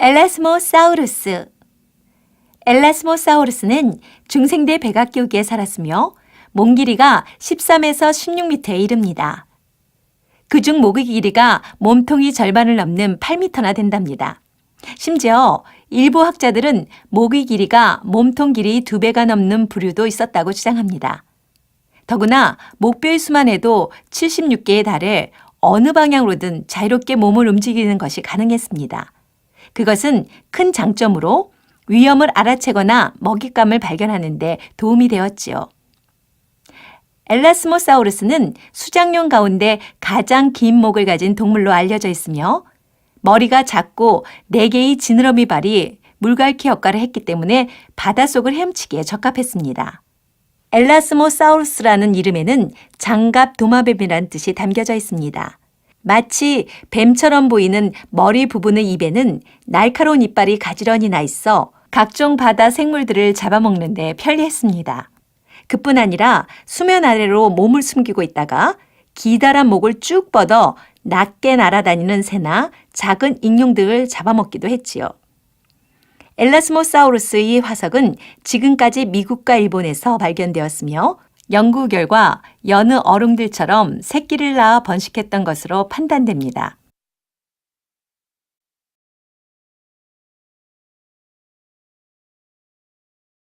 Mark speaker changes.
Speaker 1: 엘라스모사우루스 엘라스모사우루스는 중생대 백악교기에 살았으며 몸 길이가 13에서 16m에 이릅니다. 그중 목의 길이가 몸통이 절반을 넘는 8m나 된답니다. 심지어 일부 학자들은 목의 길이가 몸통 길이 두 배가 넘는 부류도 있었다고 주장합니다. 더구나 목뼈의 수만 해도 76개에 달해 어느 방향으로든 자유롭게 몸을 움직이는 것이 가능했습니다. 그것은 큰 장점으로 위험을 알아채거나 먹잇감을 발견하는 데 도움이 되었지요. 엘라스모사우루스는 수장용 가운데 가장 긴 목을 가진 동물로 알려져 있으며 머리가 작고 네 개의 지느러미 발이 물갈퀴 역할을 했기 때문에 바닷속을 헤엄치기에 적합했습니다. 엘라스모사우루스라는 이름에는 장갑 도마뱀이라는 뜻이 담겨져 있습니다. 마치 뱀처럼 보이는 머리 부분의 입에는 날카로운 이빨이 가지런히 나 있어 각종 바다 생물들을 잡아먹는 데 편리했습니다. 그뿐 아니라 수면 아래로 몸을 숨기고 있다가 기다란 목을 쭉 뻗어 낮게 날아다니는 새나 작은 익룡 등을 잡아먹기도 했지요. 엘라스모사우루스의 화석은 지금까지 미국과 일본에서 발견되었으며 연구 결과 여느 어릉들처럼 새끼를 낳아 번식했던 것으로 판단됩니다.